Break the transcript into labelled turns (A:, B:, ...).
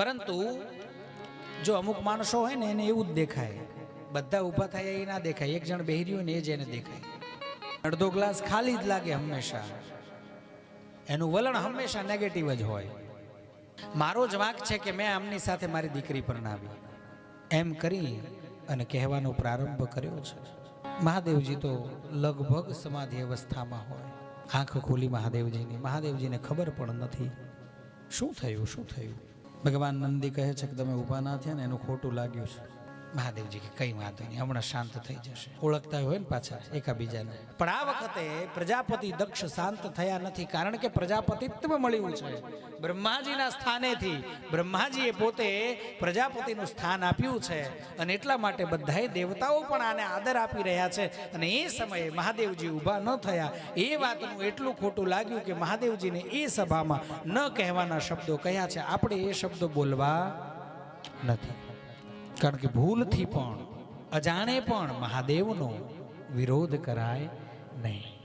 A: પરંતુ જો અમુક માણસો હોય ને એને એવું જ દેખાય. બધા ઊભા થાય એ ના દેખાય. એક જણ બેહરી હોય ને એ જ એને દેખાય. અડધો ગ્લાસ ખાલી જ લાગે હંમેશા. એનું વલણ હંમેશા નેગેટિવ જ હોય. મારો જ વાંક છે કે મેં આમની સાથે મારી દીકરી પર નાવી એમ કરી અને કહેવાનો પ્રારંભ કર્યો છે. મહાદેવજી તો લગભગ સમાધિ અવસ્થામાં હોય. આંખ ખોલી મહાદેવજીની. મહાદેવજીને ખબર પણ નથી. શું થયું? શું થયું? ભગવાન નંદી કહે છે કે તમે ઊભા ના થયા ને એનું ખોટું લાગ્યું છે. મહાદેવજી કે કઈ વાંધો નહીં, હમણાં શાંત થઈ જશે. ઓળખતા હોય ને પાછા, એકાબીજાને. પણ આ વખતે પ્રજાપતિ દક્ષ શાંત થયા નથી, કારણ કે પ્રજાપતિત્વ મળ્યું છે. બ્રહ્માજીના સ્થાનેથી બ્રહ્માજીએ પોતે પ્રજાપતિનું સ્થાન આપ્યું છે અને એટલા માટે બધાએ દેવતાઓ પણ આને આદર આપી રહ્યા છે. અને એ સમયે મહાદેવજી ઊભા ન થયા. એ વાતનું એટલું ખોટું લાગ્યું કે મહાદેવજીને એ સભામાં ન કહેવાના શબ્દો કયા છે? આપણે એ શબ્દો બોલવા નથી. કારણ કે ભૂલથી પણ અજાણે પણ મહાદેવનો વિરોધ કરાય નહીં.